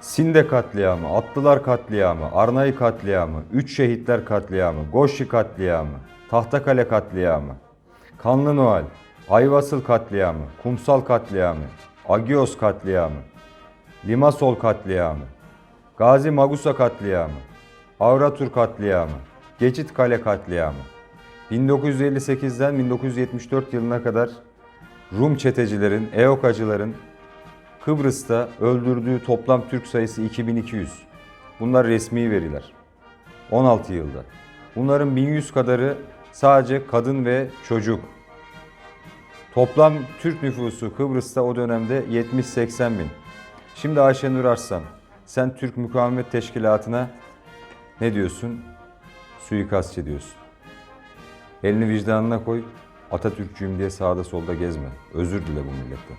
Sinde katliamı, Atlılar katliamı, Arnayı katliamı, Üç Şehitler katliamı, Goşi katliamı, Tahtakale katliamı, Kanlı Noel, Ayvasıl katliamı, Kumsal katliamı, Agios katliamı, Limasol katliamı, Gazi Magusa katliamı, Avratur katliamı, Geçit Kale katliamı. 1958'den 1974 yılına kadar Rum çetecilerin, EOKacıların Kıbrıs'ta öldürdüğü toplam Türk sayısı 2200. Bunlar resmi veriler. 16 yılda. Bunların 1100 kadarı sadece kadın ve çocuk. Toplam Türk nüfusu Kıbrıs'ta o dönemde 70-80 bin. Şimdi Ayşenur Arslan, sen Türk Mukavemet Teşkilatı'na ne diyorsun? Suikastçı diyorsun. Elini vicdanına koy, Atatürkçüyüm diye sağda solda gezme. Özür dile bu milletten.